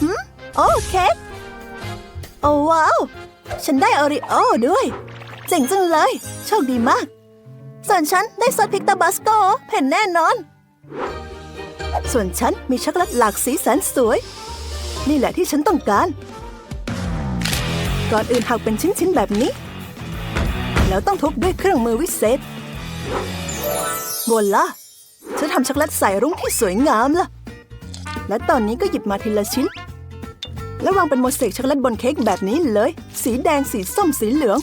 หืมโอ้เค้กโอ้ว้าว ฉันได้โอริโอด้วย เจ๋งจังเลย โชคดีมาก ส่วนฉันได้ซอสพริกตาบาสโกเผ็ดแน่นอน ส่วนฉันมีช็อกโกแลตหลากสีแสนสวย นี่แหละที่ฉันต้องการ ก่อนอื่นหักเป็นชิ้นๆแบบนี้ แล้วต้องทุบด้วยเครื่องมือวิเศษโวล่าฉันทำช็อกโกแลตใส่รุ้งที่สวยงามล่ะ และตอนนี้ก็หยิบมาทีละชิ้น แล้ววางเป็นโมเสกช็อกโกแลตบนเค้กแบบนี้เลย สีแดงสีส้มสีเหลือง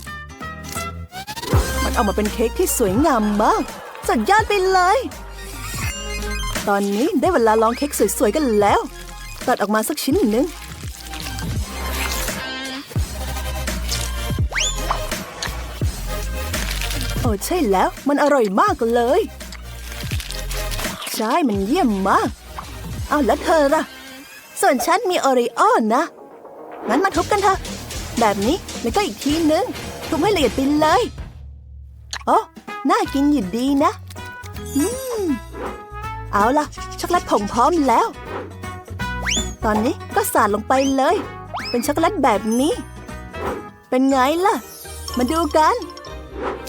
มันออกมาเป็นเค้กที่สวยงามมาก สุดยอดไปเลย ตอนนี้ได้เวลาลองเค้กสวยๆกันแล้ว ตัดออกมาสักชิ้นหนึ่งโอ้ใช่แล้ว มันอร่อยมากเลย ใช่มันเยี่ยมมาก เอาแล้วเธอล่ะ ส่วนฉันมีโอริโอนะ งั้นมาทุบกันเถอะ แบบนี้แล้วก็อีกทีนึง ทุบให้ละเอียดไปเลย โอ้น่ากินอยู่ดีนะ อืม เอาล่ะ ช็อกโกแลตผงพร้อมแล้ว ตอนนี้ก็สาดลงไปเลย เป็นช็อกโกแลตแบบนี้ เป็นไงล่ะ มาดูกัน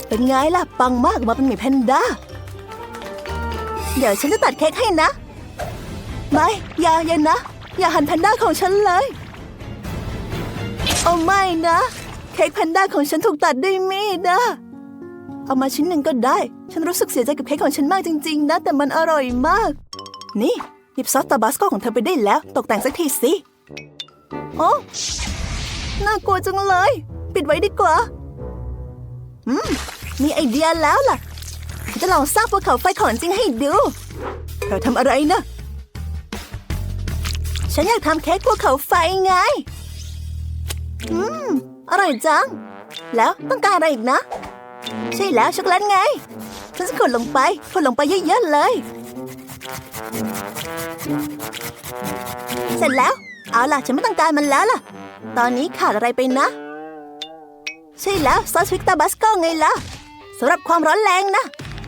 เป็นไงล่ะ ปังมากออกมาเป็นหมีแพนด้า เดี๋ยวฉันจะตัดเค้กให้นะ ไม่ อย่าอย่านะ อย่าหันแพนด้าของฉันเลยโอ้ไม่นะ เค้กแพนด้าของฉันถูกตัดด้วยมีดนะเอามาชิ้นหนึ่งก็ได้ ฉันรู้สึกเสียใจกับเค้กของฉันมากจริงๆนะ แต่มันอร่อยมาก นี่หยิบซอสตาบาสโกของเธอไปได้แล้ว ตกแต่งสักทีสิ โอ้น่ากลัวจังเลย ปิดไว้ดีกว่า อืม มีไอเดียแล้วล่ะ จะลองสร้างภูเขาไฟของจริงให้ดู เธอทำอะไรนะ ฉันอยากทำเค้กภูเขาไฟไง อืม อร่อยจัง แล้วต้องการอะไรอีกนะ ใช่แล้วช็อกโกแลตไง ฉันจะขนลงไปขนลงไปเยอะๆเลย เสร็จแล้ว เอาล่ะ ฉันไม่ต้องการมันแล้วล่ะ ตอนนี้ขาดอะไรไปนะ ใช่แล้วซอสพริกตาบาสโกไงล่ะสำหรับความร้อนแรงนะ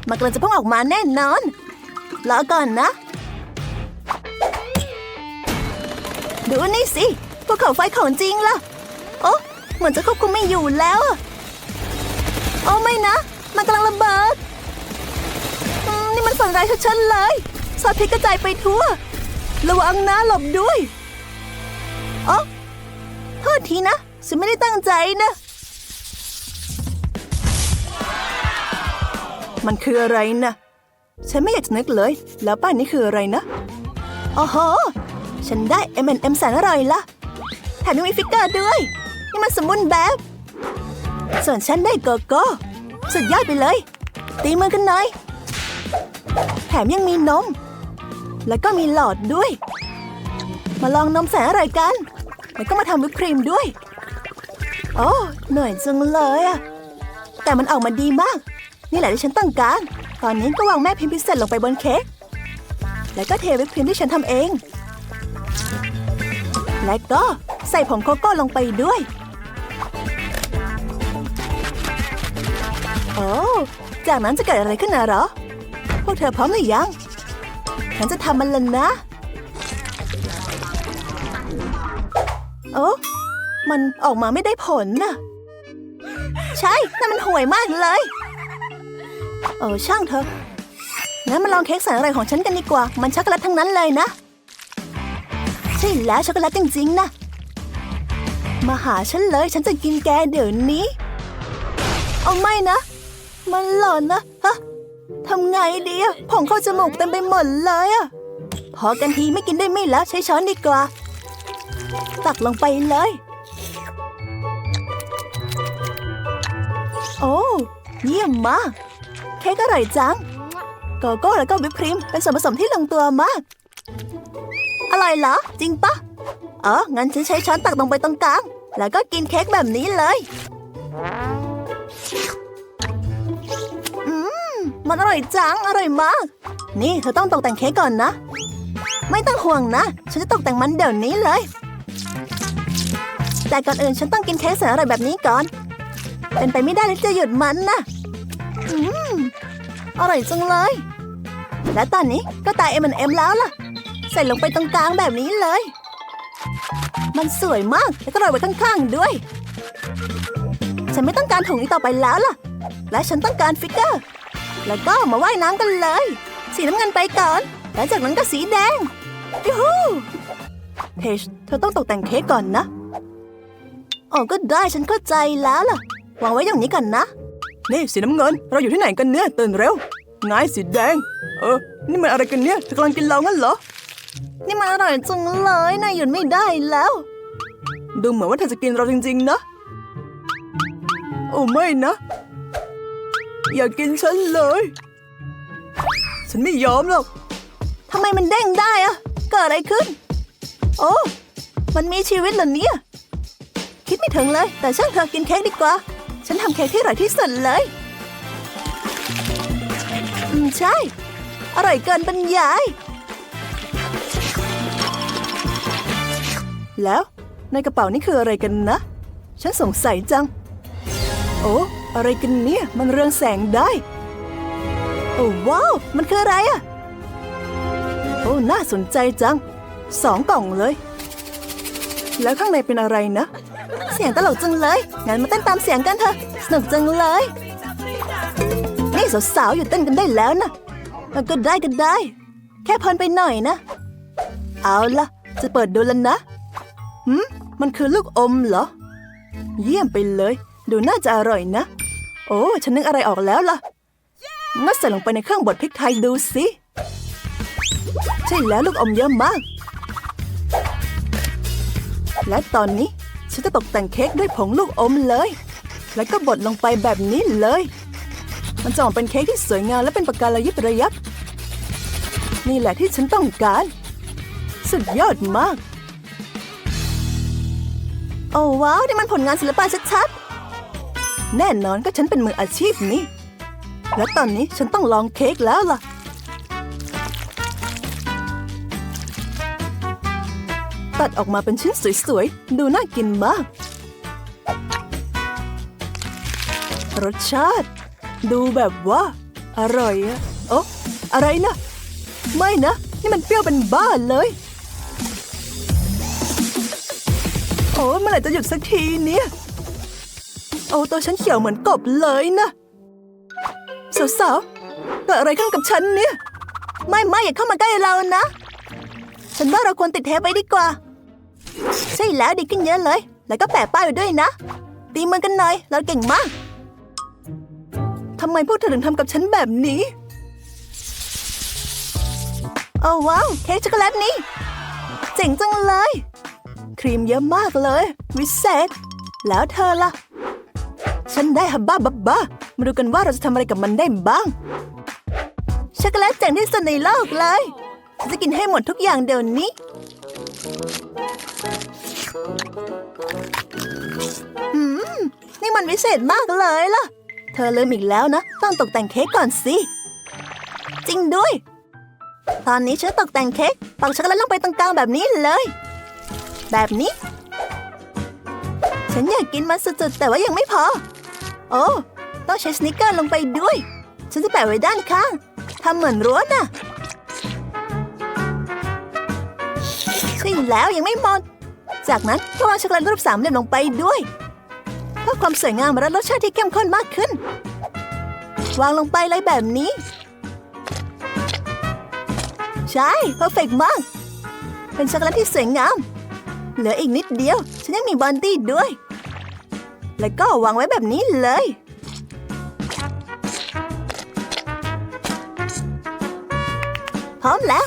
มันกำลังจะพุ่งออกมาแน่นอนรอก่อนนะ ดูนี่สิภูเขาไฟของจริงล่ะ โอ้เหมือนจะควบคุมไม่อยู่แล้วอะโอ้ไม่นะ มันกำลังระเบิดนี่มันฝันร้ายชัดๆเลยซอสพริกกระจายไปทั่ว ระวังนะหลบด้วยโอ้โทษทีนะ ฉันไม่ได้ตั้งใจนะ มันคืออะไรนะ ฉันไม่อยากจะนึกเลย แล้วป้ายนี้คืออะไรนะโอ้โห ฉันได้ M&M แสนอร่อยละแถมยังมีฟิกเกอร์ด้วย นี่มันสมบูรณ์แบบ ส่วนฉันได้โกโก้สุดยอดไปเลย ตีมือกันหน่อย แถมยังมีนม แล้วก็มีหลอดด้วย มาลองนมแสนอร่อยกัน แล้วก็มาทำวิปครีมด้วย โอ้เหนื่อยจังเลยอะแต่มันออกมาดีมาก นี่แหละที่ฉันต้องการ ตอนนี้ก็วางแม่พิมพ์พิเศษลงไปบนเค้กแล้วก็เทวิปครีมที่ฉันทำเอง และก็ใส่ผงโกโก้ลงไปด้วย โอ้ จากนั้นจะเกิดอะไรขึ้นนะหรอ พวกเธอพร้อมหรือยัง ฉันจะทำมันแล้วนะ โอ้มันออกมาไม่ได้ผลน่ะ ใช่นั่นมันห่วยมากเลย โอ้ช่างเถอะงั้นมาลองเค้กแสนอร่อยของฉันกันดีกว่า มันช็อกโกแลตทั้งนั้นเลยนะ ใช่แล้วช็อกโกแลตจริง ๆ นะ มาหาฉันเลยฉันจะกินแกเดี๋ยวนี้ เอาไม่นะ มันหล่อนนะฮะทำไงดีอะผงเข้าจมูกเต็มไปหมดเลยอะพอกันทีไม่กินได้ไม่แล้วใช้ช้อนดีกว่า ตักลงไปเลย โอ้เยี่ยมมาก เค้กอร่อยจัง โกโก้แล้วก็วิปครีมเป็นส่วนผสมที่ลงตัวมาก ร่อยเหรอ จริงปะเอองั้นฉันใช้ช้อนตักลงไปตรงกลาง แล้วก็กินเค้กแบบนี้เลย อืม มันอร่อยจัง อร่อยมาก นี่เธอต้องตกแต่งเค้กก่อนนะ ไม่ต้องห่วงนะ ฉันจะตกแต่งมันเดี๋ยวนี้เลย แต่ก่อนอื่นฉันต้องกินเค้กแสนอร่อยแบบนี้ก่อน เป็นไปไม่ได้เลยจะหยุดมันนะอืม อร่อยจังเลย และตอนนี้ก็ตาย M&M แล้วล่ะ ส่ลงไปตรงกลางแบบนี้เลย มันสวยมาก แล้วก็โรยไว้ข้างๆด้วย ฉันไม่ต้องการถุงนี้ต่อไปแล้วล่ะ และฉันต้องการฟิกเกอร์ แล้วก็มาว่ายน้ำกันเลย สีน้ำเงินไปก่อนแล้วจากนั้นก็สีแดงยูฮูเทชเธอต้องตกแต่งเค้กก่อนนะอ๋อก็ได้ฉันเข้าใจแล้วล่ะวางไว้อย่างนี้ก่อนนะ นี่สีน้ำเงิน เราอยู่ที่ไหนกันเนี่ยตื่นเร็วไงสีแดง เออ นี่มันอะไรกันเนี่ยเธอกำลังกินเรางั้นเหรอ นี่มันอร่อยจังเลยนะหยุดไม่ได้แล้ว ดูเหมือนว่าเธอจะกินเราจริง ๆ นะ โอ้ไม่นะ อย่ากินฉันเลย ฉันไม่ยอมหรอกทำไมมันเด้งได้อะเกิดอะไรขึ้น โอ้มันมีชีวิตเหรอเนี่ย คิดไม่ถึงเลย แต่ช่างเธอกินเค้กดีกว่า ฉันทำเค้กที่อร่อยที่สุดเลยอืมใช่ อร่อยเกินบรรยาย แล้วในกระเป๋านี่คืออะไรกันนะ ฉันสงสัยจัง โอ้ อะไรกันเนี่ย มันเรืองแสงได้ โอ้ว้าว มันคืออะไรอะโอ้ น่าสนใจจัง สองกล่องเลย แล้วข้างในเป็นอะไรนะ เสียงตลกจังเลย งั้นมาเต้นตามเสียงกันเถอะ สนุกจังเลย นี่สาวๆอยู่เต้นกันได้แล้วนะมันก็ได้ก็ได้ แค่เพลินไปหน่อยนะ เอาล่ะ จะเปิดดูแล้วนะ หืมมันคือลูกอมเหรอ เยี่ยมไปเลย ดูน่าจะอร่อยนะ โอ้ ฉันนึกอะไรออกแล้วล่ะงั้นใส่ลงไปในเครื่องบดพริกไทยดูสิ ใช่แล้วลูกอมเยอะมาก และตอนนี้ฉันจะตกแต่งเค้กด้วยผงลูกอมเลย แล้วก็บดลงไปแบบนี้เลย มันจะออกเป็นเค้กที่สวยงามและเป็นประการระยิบระยับ นี่แหละที่ฉันต้องการ สุดยอดมาก โอ้ว้าวนี่มันผลงานศิลปะชัดๆ แน่นอนก็ฉันเป็นมืออาชีพนี่ และตอนนี้ฉันต้องลองเค้กแล้วล่ะ ตัดออกมาเป็นชิ้นสวยๆ ดูน่ากินมาก รสชาติ ดูแบบว่า อร่อยอะโอ้อะไรนะ ไม่นะ นี่มันเปรี้ยวเป็นบ้าเลย โอ้เมื่อไหร่จะหยุดสักทีเนี่ย โอ้ตัวฉันเขียวเหมือนกบเลยนะสาวๆเกิดอะไรขึ้นกับฉันเนี่ย ไม่ไม่อย่าเข้ามาใกล้เรานะ ฉันว่าเราควรติดเทปไว้ดีกว่า ใช่แล้วดีขึ้นเยอะเลย แล้วก็แปะป้ายไว้ด้วยนะ ตีมือกันหน่อย เราเก่งมากทำไมพวกเธอถึงทำกับฉันแบบนี้ โอ้ว้าว เค้กช็อกโกแลตนี่ เจ๋งจังเลย รีมเยอะมากเลย วิเศษ แล้วเธอล่ะ ฉันได้ฮับบ้าบับบ้ามาดูกันว่าเราจะทำอะไรกับมันได้บ้าง ช็อกโกแลตเจ๋งที่สุดในโลกเลยจะกินให้หมดทุกอย่างเดี๋ยวนี้ อืม นี่มันวิเศษมากเลยล่ะ เธอลืมอีกแล้วนะ ต้องตกแต่งเค้กก่อนสิ จริงด้วย ตอนนี้ฉันตกแต่งเค้กปักช็อกโกแลตลงไปตรงกลางแบบนี้เลย แบบนี้ ฉันอยากกินมันสุดๆ แต่ว่ายังไม่พอ โอ้ ต้องใช้สนิกเกอร์ลงไปด้วย ฉันจะแปะไว้ด้านข้างทำเหมือนรั้วน่ะใช่แล้วยังไม่หมด จากนั้นก็วางช็อกโกแลตรูปสามเหลี่ยมลงไปด้วยเพื่อความสวยงามและรสชาติที่เข้มข้นมากขึ้น วางลงไปเลยแบบนี้ ใช่เพอร์เฟกมาก เป็นช็อกโกแลตที่สวยงาม เหลืออีกนิดเดียว ฉันยังมีบอนตี้ด้วย แล้วก็วางไว้แบบนี้เลย พร้อมแล้ว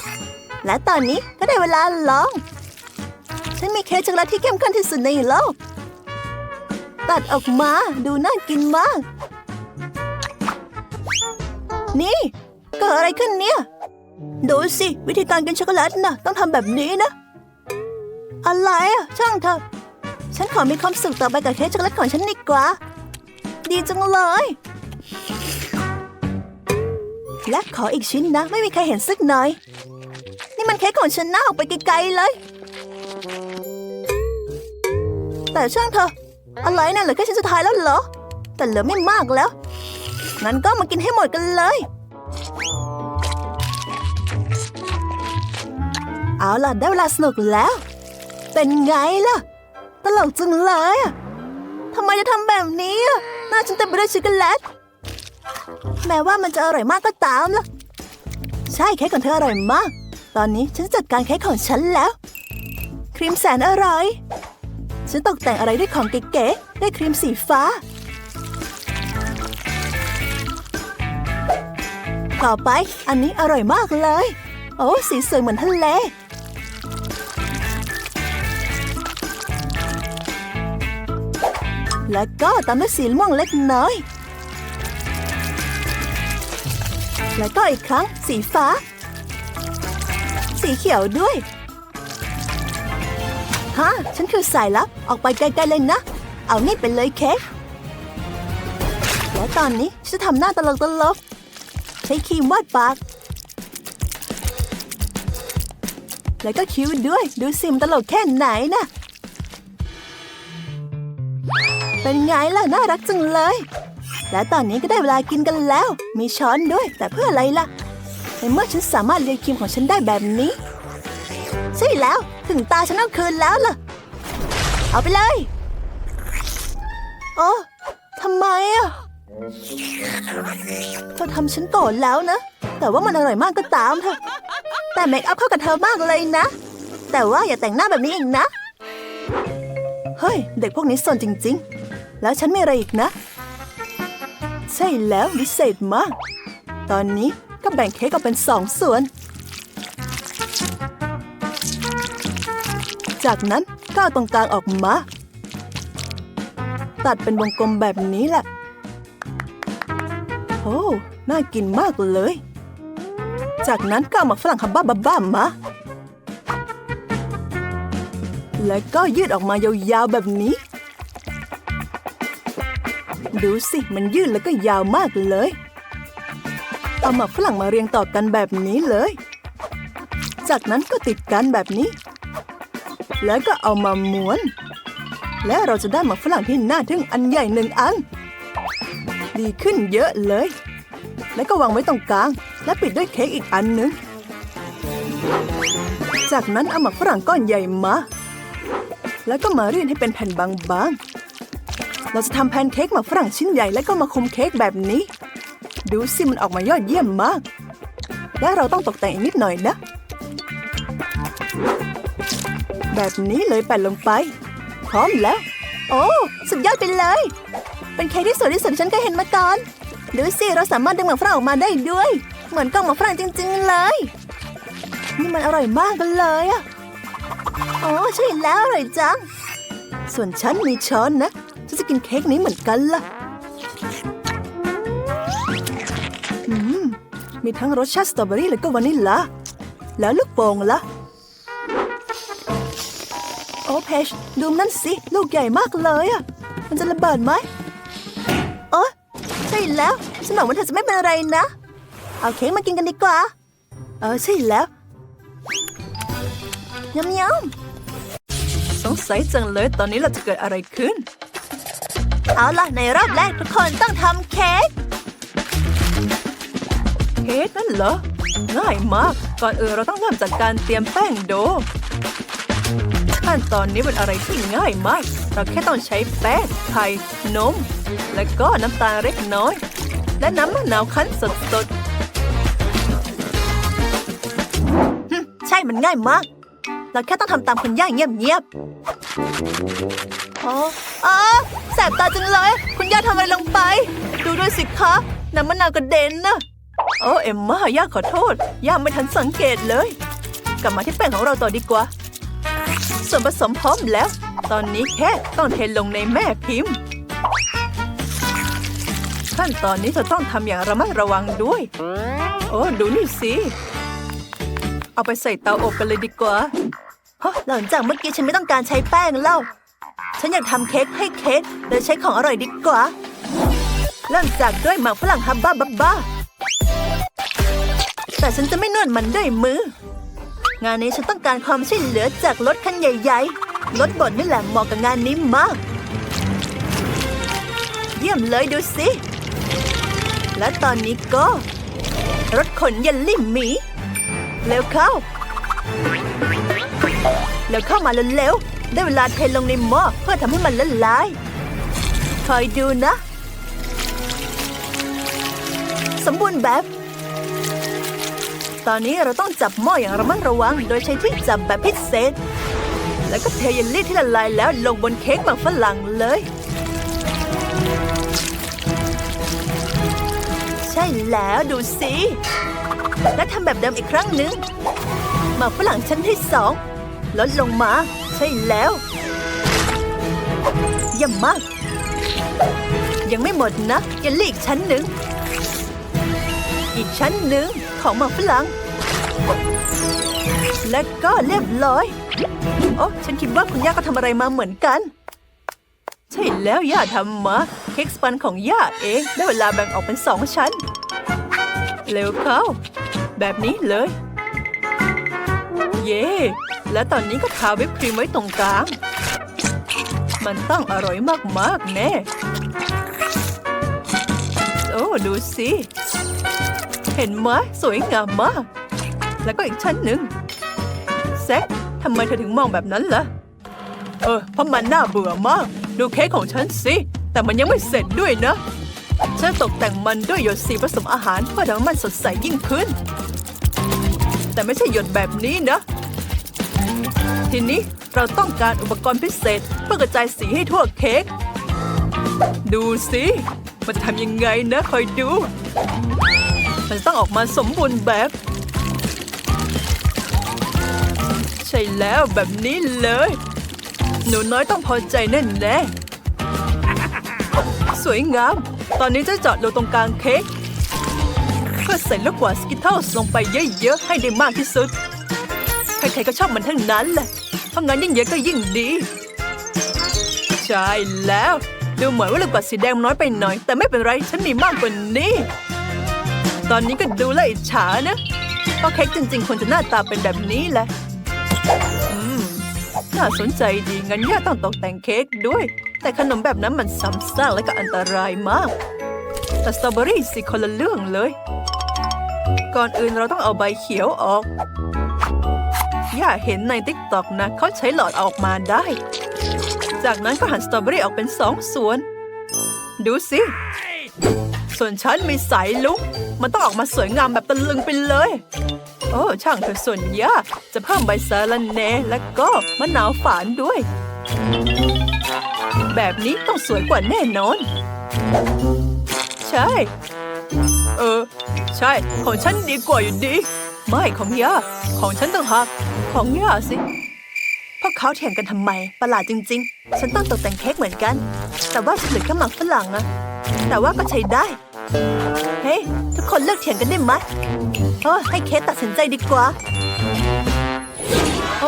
และตอนนี้ก็ได้เวลาลอง ฉันมีเค้กช็อกโกแลตที่เข้มข้นที่สุดในโลก ตัดออกมาดูน่ากินมาก นี่ เกิดอะไรขึ้นเนี่ย ดูสิ วิธีการกินช็อกโกแลตนะต้องทำแบบนี้นะ อะไรอะช่างเถอะ ฉันขอมีความสุขต่อไปกับเค้กช็อกโกแลตของฉันดีกว่า ดีจังเลย และขออีกชิ้นนะ ไม่มีใครเห็นสักหน่อย นี่มันเค้กของฉันนะออกไปไกลๆเลย แต่ช่างเถอะอะไรนะ่ะเหลือแค่ชิ้นสุดท้ายแล้วเหรอ แต่เหลือไม่มากแล้ว งั้นก็มากินให้หมดกันเลย เอาล่ะได้เวลาสนุกแล้ว เป็นไงล่ะ ตลกจังเลยอะทำไมจะทำแบบนี้อะหน้าฉันเต็มไปด้วยช็อกโกแลต แม้ว่ามันจะอร่อยมากก็ตามล่ะ ใช่เค้กของเธออร่อยมาก ตอนนี้ฉันจะจัดการเค้กของฉันแล้ว ครีมแสนอร่อย ฉันตกแต่งอะไรด้วยของเก๋ๆด้วยครีมสีฟ้า ต่อไปอันนี้อร่อยมากเลย โอ้สีสวยเหมือนทะเล แล้วก็ตามด้วยสีม่วงเล็กน้อย แล้วก็อีกครั้งสีฟ้า สีเขียวด้วยฮะฉันคือสายลับ ออกไปไกลๆเลยนะ เอานี่ไปเลยเค้กและตอนนี้ฉันจะทำหน้าตลกๆใช้ครีมวาดปาก แล้วก็คิ้วด้วย ดูสิมนตลกแค่ไหนนะ เป็นไงล่ะน่ารักจังเลย และตอนนี้ก็ได้เวลากินกันแล้ว มีช้อนด้วยแต่เพื่ออะไรล่ะในเมื่อฉันสามารถเรียนครีมของฉันได้แบบนี้ ใช่แล้วถึงตาฉันเอาคืนแล้วล่ะ เอาไปเลย โอ้ทำไมอะเธอทำฉันโกรธแล้วนะ แต่ว่ามันอร่อยมากก็ตามเถอะ แต่เมคอัพเข้ากับเธอมากเลยนะ แต่ว่าอย่าแต่งหน้าแบบนี้อีกนะ เฮ้ย เด็กพวกนี้สนจริง ๆ แล้วฉันมีอะไรอีกนะ ใช่แล้ววิเศษมาก ตอนนี้ก็แบ่งเค้กออกเป็นสองส่วน จากนั้นก็เอาตรงกลางออกมา ตัดเป็นวงกลมแบบนี้แหละ โอ้ น่ากินมากเลย จากนั้นก็เอาหมักฝรั่งฮับบ้าบ้าบ้ามา แล้วก็ยืดออกมายาวๆแบบนี้ ดูสิ มันยืดแล้วก็ยาวมากเลย เอาหมักฝรั่งมาเรียงต่อกันแบบนี้เลย จากนั้นก็ติดกันแบบนี้ แล้วก็เอามาม้วน และเราจะได้หมักฝรั่งที่น่าทึ่งอันใหญ่หนึ่งอัน ดีขึ้นเยอะเลย แล้วก็วางไว้ตรงกลาง และปิดด้วยเค้กอีกอันหนึ่งจากนั้นเอาหมักฝรั่งก้อนใหญ่มา แล้วก็มาเรียนให้เป็นแผ่นบางๆ เราจะทำแพนเค้กหมักฝรั่งชิ้นใหญ่แล้วก็มาคุมเค้กแบบนี้ ดูสิมันออกมายอดเยี่ยมมาก และเราต้องตกแต่งอีกนิดหน่อยนะ แบบนี้เลยแปะลงไป พร้อมแล้ว โอ้สุดยอดไปเลย เป็นเค้กที่สวยที่สุดที่ฉันเคยเห็นมาก่อนดูสิเราสามารถดึงหมากฝรั่งออกมาได้ด้วย เหมือนกล่องหมากฝรั่งจริง ๆ เลย นี่มันอร่อยมากกันเลยอะโอ้ใช่แล้วอร่อยจัง ส่วนฉันมีช้อนนะฉันจะ กินเค้กนี้เหมือนกันล่ะมมีทั้งรสชาติสตรอเบอรี่และก็วานิลลา แล้วลูกโป่งล่ะ โอ้เพชดูนั่นสิ ลูกใหญ่มากเลยอะมันจะระเบิดไหมโอ้ใช่แล้ว ฉันบอกว่าเธอจะไม่เป็นอะไรนะ เอาเค้กมากินกันดีกว่า เออ ใช่แล้วยำยำสงสัยจังเลยตอนนี้เราจะเกิดอะไรขึ้น เอาล่ะ ในรอบแรกทุกคนต้องทำเค้ก เค้กนั่นเหรอ ง่ายมาก ก่อนอื่นเราต้องเริ่มจากการเตรียมแป้งโด ขั้นตอนนี้เป็นอะไรที่ง่ายมาก เราแค่ต้องใช้แป้ง ไข่ นม และก็น้ำตาลเล็กน้อย และน้ำมะนาวคั้นสดๆ ใช่มันง่ายมาก เราแค่ต้องทำตามคุณย่าเงียบๆ อ๋ออ๋อแสบตาจังเลย คุณย่าทำอะไรลงไป ดูด้วยสิคะ น้ำมะนาวกระเด็นนะโอ้เอ็มม่าย่าขอโทษ ย่าไม่ทันสังเกตเลย กลับมาที่แป้งของเราต่อดีกว่า ส่วนผสมพร้อมแล้ว ตอนนี้แค่ต้องเทลงในแม่พิมพ์ ขั้นตอนนี้เธอต้องทำอย่างระมัดระวังด้วย โอ้ดูนี่สิ เอาไปใส่เตาอบกันเลยดีกว่าหลังจากเมื่อกี้ฉันไม่ต้องการใช้แป้งแล้ว ฉันอยากทำเค้กให้เค้กโดยใช้ของอร่อยดีกว่าเริ่มจากด้วยหมากฝรั่งฮับบ้าบับบ้า แต่ฉันจะไม่นวดมันด้วยมือ งานนี้ฉันต้องการความช่วยเหลือจากรถคันใหญ่ๆ รถบดนี่แหละเหมาะกับงานนี้มาก เยี่ยมเลยดูสิ และตอนนี้ก็ รถขนเยลลี่หมี เร็วเข้าแล้วเข้ามาเร็วๆ ได้เวลาเทลงในหม้อเพื่อทำให้มันละลาย คอยดูนะ สมบูรณ์แบบ ตอนนี้เราต้องจับหม้ออย่างระมัดระวัง โดยใช้ที่จับแบบพิเศษ แล้วก็เทเยลลี่ที่ละลายแล้วลงบนเค้กหมักฝรั่งเลย ใช่แล้วดูสิ และทำแบบเดิมอีกครั้งหนึ่งหมักฝรั่งชั้นที่สองลดลงมา ใช่แล้วเยี่ยมมาก ยังไม่หมดนะยังเยลลี่อีกชั้นหนึ่ง อีกชั้นหนึ่งของหมักฝรั่งและก็เรียบร้อย โอ้ฉันคิดว่าคุณย่าก็ทำอะไรมาเหมือนกัน ใช่แล้วย่าทำมา เค้กสปันของย่าเองได้เวลาแบ่งออกเป็นสองชั้น เร็วเข้า แบบนี้เลย เย่ และตอนนี้ก็ทาวิปครีมไว้ตรงกลาง มันต้องอร่อยมากๆแน่ โอ้ ดูสิ เห็นไหมสวยงามมาก แล้วก็อีกชั้นหนึ่งแซคทำไมเธอถึงมองแบบนั้นล่ะ เออ เพราะมันน่าเบื่อมาก ดูเค้กของฉันสิ แต่มันยังไม่เสร็จด้วยนะ ฉันตกแต่งมันด้วยหยดสีผสมอาหารเพื่อทำให้มันสดใสยิ่งขึ้น แต่ไม่ใช่หยดแบบนี้นะ ทีนี้เราต้องการอุปกรณ์พิเศษเพื่อกระจายสีให้ทั่วเค้ก ดูสิมันทำยังไงนะคอยดู มันต้องออกมาสมบูรณ์แบบ ใช่แล้วแบบนี้เลย หนูน้อยต้องพอใจแน่แน่สวยงาม ตอนนี้จะเจาะรูตรงกลางเค้กเพื่อใส่ลูกกวาดสกิทเทิลลงไปเยอะๆ ให้ได้มากที่สุด ใครๆก็ชอบมันทั้งนั้นแหละ เพรางั้นยิ่งเยอะก็ยิ่งดี ใช่แล้ว ดูเหมือนว่าลูกกวาดสีแดงน้อยไปหน่อย แต่ไม่เป็นไร ฉันมีมากกว่านี้ ตอนนี้ก็ดูแลอิจฉานะเพราะเค้กจริงๆควรจะหน้าตาเป็นแบบนี้แหละ อืม น่าสนใจดี งั้นย่าต้องตกแต่งเค้กด้วย แต่ขนมแบบนั้นมันซ้ำซากและก็อันตรายมาก แต่สตรอเบอรี่สิคนละเรื่องเลย ก่อนอื่นเราต้องเอาใบเขียวออก ย่าเห็นในติ๊กต็อกนะเขาใช้หลอดออกมาได้ จากนั้นก็หั่นสตรอเบอรี่ออกเป็นสองส่วน ดูสิ ส่วนฉันมีสายลุก มันต้องออกมาสวยงามแบบตะลึงไปเลย โอ้ช่างเถอะส่วนย่าจะเพิ่มใบสาระแหน่และก็มะนาวฝานด้วย แบบนี้ต้องสวยกว่าแน่นอน ใช่ เออ ใช่ ของฉันดีกว่าอยู่ดี ไม่ของย่าของฉันต่างหากของย่าสิ พวกเขาเถียงกันทำไม ประหลาดจริง ๆ ฉันต้องตกแต่งเค้กเหมือนกัน แต่ว่าฉันเหลือแค่หมักฝรั่งอะแต่ว่าก็ใช้ได้ เฮ้ยทุกคนเลิกเถียงกันได้ไหมเออให้เคสตัดสินใจดีกว่า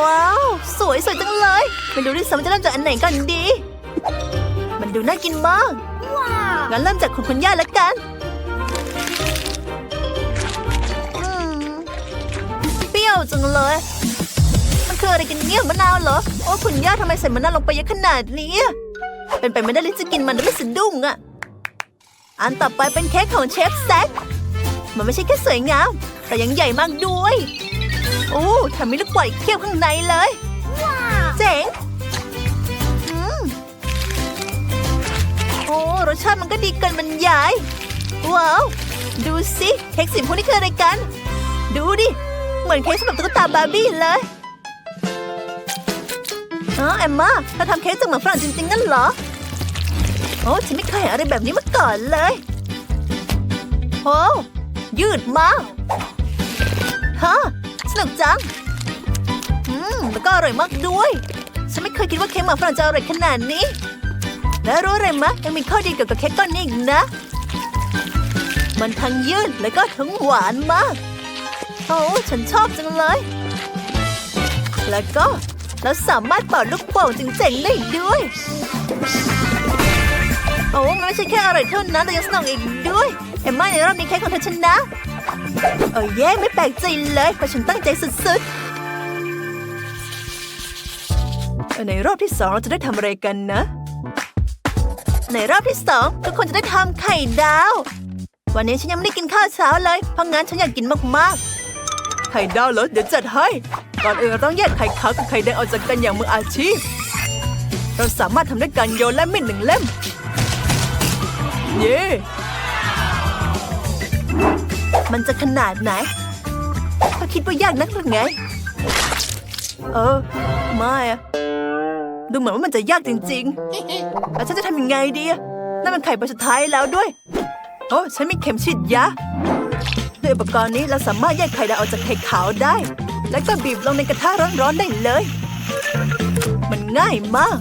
ว้าว สวยสวยจังเลย ไม่รู้ด้วยซ้ำจะเริ่มจากอันไหนก่อนดี มันดูน่ากินมาก งั้นเริ่มจากคุณคุณย่าแล้วกัน ยวจังเลย มันคืออะไรกันเนี่ยมะนาวเหรอ โอ้คุณย่าทำไมใส่มะนาวลงไปเยอะขนาดนี้อะเป็นไปไม่ได้เลยจะกินมันโดยไม่สะดุ้งอะอันต่อไปเป็นเค้กของเชฟแซคมันไม่ใช่แค่สวยงามแต่ยังใหญ่มากด้วยโอ้แถมมีลูกปล่อยเคี้ยวข้างในเลยเจ๋งอืมโอ้รสชาติมันก็ดีเกินบรรยาย ว้าว ดูสิเค้กสีพวกนี้คืออะไรกัน ดูดิเห มือนเค้กสำหรับตุ๊กตาบาร์บี้เลยอ๋อแอมมาเธอทำเค้กจากหมาฝรั่งจริงๆงั้นเหรอ โอ้ฉันไม่เคยเห็นอะไรแบบนี้มาก่อนเลยโอ้ยืดมากฮะสนุกจัง อืม แล้วก็อร่อยมากด้วย ฉันไม่เคยคิดว่าเค้กหมาฝรั่งจะอร่อยขนาดนี้ แล้วรู้อะไรมะยังมีข้อดีเกี่ยวกับเค้กก้อนนี้อีกนะ มันทั้งยืดและก็ทั้งหวานมาก โอ้ฉันชอบจังเลย แล้วก็เราสามารถเป่าลูกโป่งเจ๋งๆได้ด้วย โอ้มันไม่ใช่แค่อร่อยเท่านั้นแต่ยังสนุกอีกด้วยเอ็มม่าในรอบนี้เค้กของเธอชนะเออเย่ไม่แปลกใจเลยเพราะฉันตั้งใจสุดๆในรอบที่สองเราจะได้ทำอะไรกันนะ ในรอบที่สองทุกคนจะได้ทำไข่ดาว วันนี้ฉันยังไม่ได้กินข้าวเช้าเลย เพราะงั้นฉันอยากกินมากๆ ไข่ดาวเหรอเดี๋ยวจัดให้ ก่อนอื่นเราต้องแยกไข่ขาวกับไข่แดงออกจากกันอย่างมืออาชีพ เราสามารถทำด้วยการโยนและมีดหนึ่งเล่ม เย้มันจะขนาดไหนถ้าคิดว่ายากนักหรือไง เออ ไม่อะดูเหมือนว่ามันจะยากจริงๆ แล้วฉันจะทำยังไงดี นั่นมันไข่ใบสุดท้ายแล้วด้วย โอ้ ฉันมีเข็มฉีดยา วยอุปกรณ์นี้เราสามารถแยกไข่แดงออกจากไข่ขาวได้ แล้วก็บีบลงในกระทะร้อนๆได้เลย มันง่ายมาก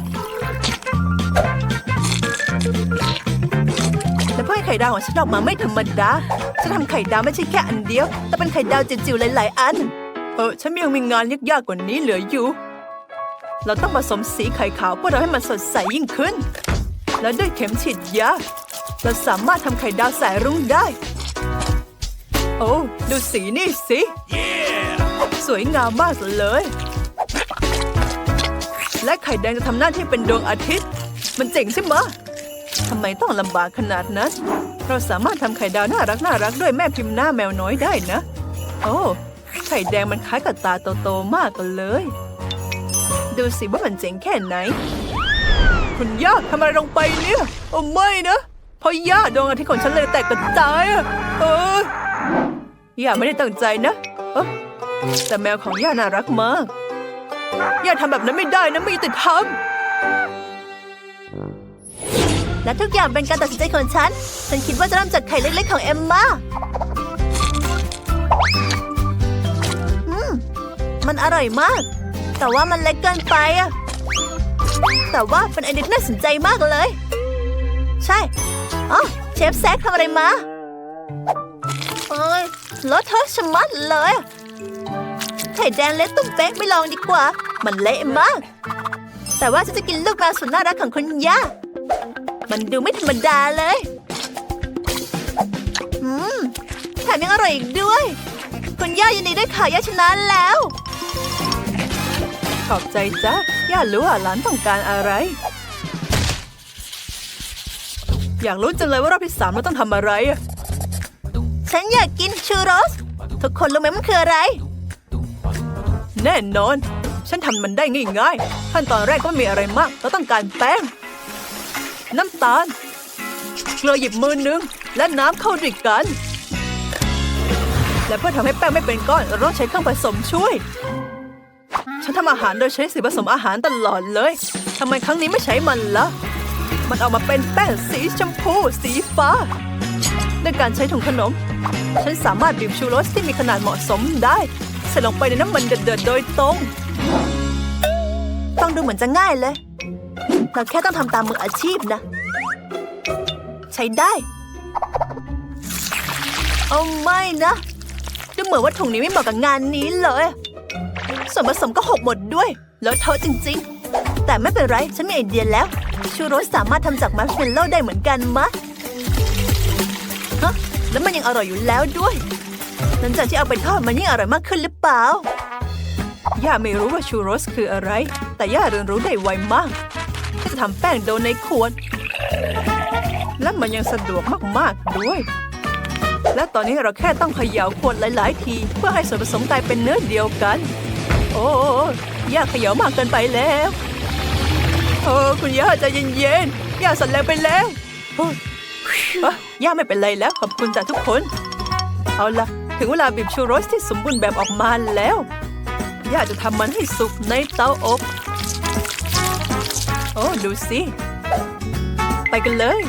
และเพื่อให้ไข่ดาวของฉันออกมาไม่ธรรมดาฉันทำไข่ดาวไม่ใช่แค่อันเดียว แต่เป็นไข่ดาวจิ๋วๆหลายๆอัน เออฉันยังมีงานยากๆกว่านี้เหลืออยู่ เราต้องผสมสีไข่ขาวเพื่อเราให้มันสดใสยิ่งขึ้น แล้วด้วยเข็มฉีดยาเราสามารถทำไข่ดาวสายรุ้งได้ โอ้ดูสีนี่สิสวยงามมากเลย และไข่แดงจะทำหน้าที่เป็นดวงอาทิตย์ มันเจ๋งใช่ไหมะทำไมต้องลำบากขนาดนั้น เราสามารถทำไข่ดาวน่ารักน่ารักด้วยแม่พิมพ์หน้าแมวน้อยได้นะ โอ้ไข่แดงมันคล้ายกับตาโตๆมากเลย ดูสิว่ามันเจ๋งแค่ไหน คุณย่าทำอะไรลงไปเนี่ย โอ้ไม่นะเพราะย่าดวงอาทิตย์ของฉันเลยแตกกระจายอะเออย่าไม่ได้ตั้งใจนะเออแต่แมวของย่าน่ารักมากย่าทำแบบนั้นไม่ได้นะไม่ยุติธรรมและทุกอย่างเป็นการตัดสินใจของฉัน ฉันคิดว่าจะเริ่มจากไข่เล็กๆของเอมมาอืม มันอร่อยมาก แต่ว่ามันเล็กเกินไปอะ แต่ว่าเป็นไอเดียที่น่าสนใจมากเลย ใช่ อ๋อเชฟแซคทำอะไรมาโอ้ยรสเธอชะมัดเลยไข่แดงเล็กตุ้มเป๊กไม่ลองดีกว่า มันเละมาก แต่ว่าฉันจะกินลูกแมวสุดน่ารักของคุณย่า มันดูไม่ธรรมดาเลย อืมแถมยังอร่อยอีกด้วย คุณย่ายินดีด้วยค่ะย่าชนะแล้ว ขอบใจจ้ะย่ารู้ว่าหลานต้องการอะไร อยากรู้จังเลยว่ารอบที่สามเราต้องทำอะไรอะฉันอยากกินชูโรส ทุกคนรู้ไหมมันคืออะไร แน่นอน ฉันทำมันได้ง่ายๆขั้นตอนแรกก็ไม่มีอะไรมาก เราต้องการแป้ง น้ำตาล เกลือหยิบมือนึง และน้ำเข้าด้วยกัน และเพื่อทำให้แป้งไม่เป็นก้อน เราต้องใช้เครื่องผสมช่วย ฉันทำอาหารโดยใช้สีผสมอาหารตลอดเลยทำไมครั้งนี้ไม่ใช้มันละ่ะ มันออกมาเป็นแป้งสีชมพู สีฟ้า ด้วยการใช้ถุงขนม ฉันสามารถบีบชูรสที่มีขนาดเหมาะสมได้ ใส่ลงไปในน้ำมันเดือดๆโดยตรง ต้องดูเหมือนจะง่ายเลย เราแค่ต้องทำตามมืออาชีพนะ ใช้ได้ เอาไม่นะดูเหมือนว่าถุงนี้ไม่เหมาะกับงานนี้เลย ส่วนผสมก็หกหมดด้วย แล้วเทอะจริงๆ แต่ไม่เป็นไร ฉันมีไอเดียแล้ว ชูโรสสามารถทำจากมัชเมลโล่ได้เหมือนกันมะฮะแล้วมันยังอร่อยอยู่แล้วด้วย หลังจากที่เอาไปทอดมันยิ่งอร่อยมากขึ้นหรือเปล่า ย่าไม่รู้ว่าชูโรสคืออะไร แต่ย่าเรียนรู้ได้ไวมากที่จะทำแป้งโดในขวด และมันยังสะดวกมากๆด้วย และตอนนี้เราแค่ต้องเขย่าขวดหลายๆ ที เพื่อให้ส่วนผสมกลายเป็นเนื้อเดียวกัน โอ้ย่าเขย่ามากเกินไปแล้ว โอ้คุณย่าใจเย็นๆย่าสั่นแรงไปแล้วยย่าไม่เป็นไรแล้วขอบคุณจากทุกคน เอาละถึงเวลาบีบชูโรสที่สมบูรณ์แบบออกมาแล้วย่าจะทำมันให้สุกในเตาอบ โอ้ดูสิไปกันเลย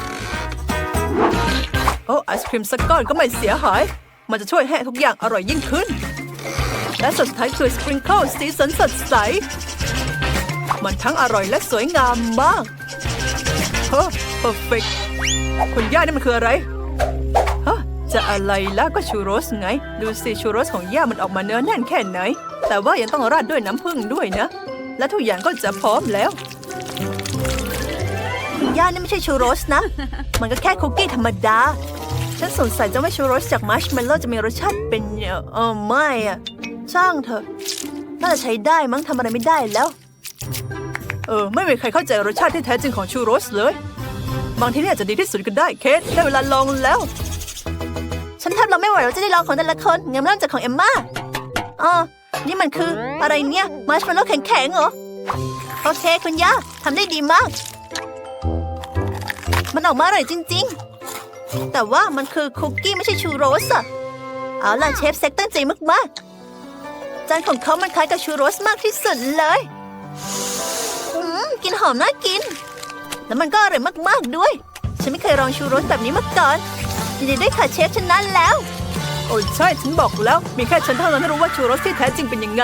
โอ้ไอศครีมสักก้อนก็ไม่เสียหาย มันจะช่วยให้ทุกอย่างอร่อยยิ่งขึ้น และสุดท้ายคือสปริงเกิลสีสันสดใส มันทั้งอร่อยและสวยงามมากโอ้เพอร์เฟกคุณย่านี่มันคืออะไรฮะจะอะไรล่ะก็ชูโรสไง ดูสิชูโรสของย่ามันออกมาเนื้อแน่นแค่ไหน แต่ว่ายังต้องราดด้วยน้ำผึ้งด้วยนะ และทุกอย่างก็จะพร้อมแล้วคุณย่านี่ไม่ใช่ชูโรสนะ มันก็แค่คุกกี้ธรรมดา ฉันสงสัยจะว่าชูโรสจากมัชเมลโล่จะมีรสชาติเป็นเออเออไม่อะช่างเถอะน่าจะใช้ได้มั้งทำอะไรไม่ได้แล้ว เออ ไม่มีใครเข้าใจรสชาติที่แท้จริงของชูโรสเลย บางทีนี่อาจจะดีที่สุดก็ได้เคสได้เวลาลองแล้ว ฉันทำเราไม่ไหวเราจะได้ลองของแต่ละคนงั้นเริ่มจากของเอมมาอ๋อนี่มันคืออะไรเนี่ยมาร์ชเมลโล่แข็งๆเหรอโอเคคุณย่าทำได้ดีมาก มันออกมาอร่อยจริง ๆ แต่ว่ามันคือคุกกี้ไม่ใช่ชูโรสอะเอาล่ะเชฟเซ็กตั้งใจมากๆจานของเขามันคล้ายกับชูโรสมากที่สุดเลย กลินหอมน่ากิน แล้วมันก็อร่อยมากๆด้วย ฉันไม่เคยลองชูรสแบบนี้มาก่อนยินดีด้วยค่ะเชฟชนะแล้ว โอ้ใช่ฉันบอกแล้ว มีแค่ฉันเท่านั้นที่รู้ว่าชูรสที่แท้จริงเป็นยังไง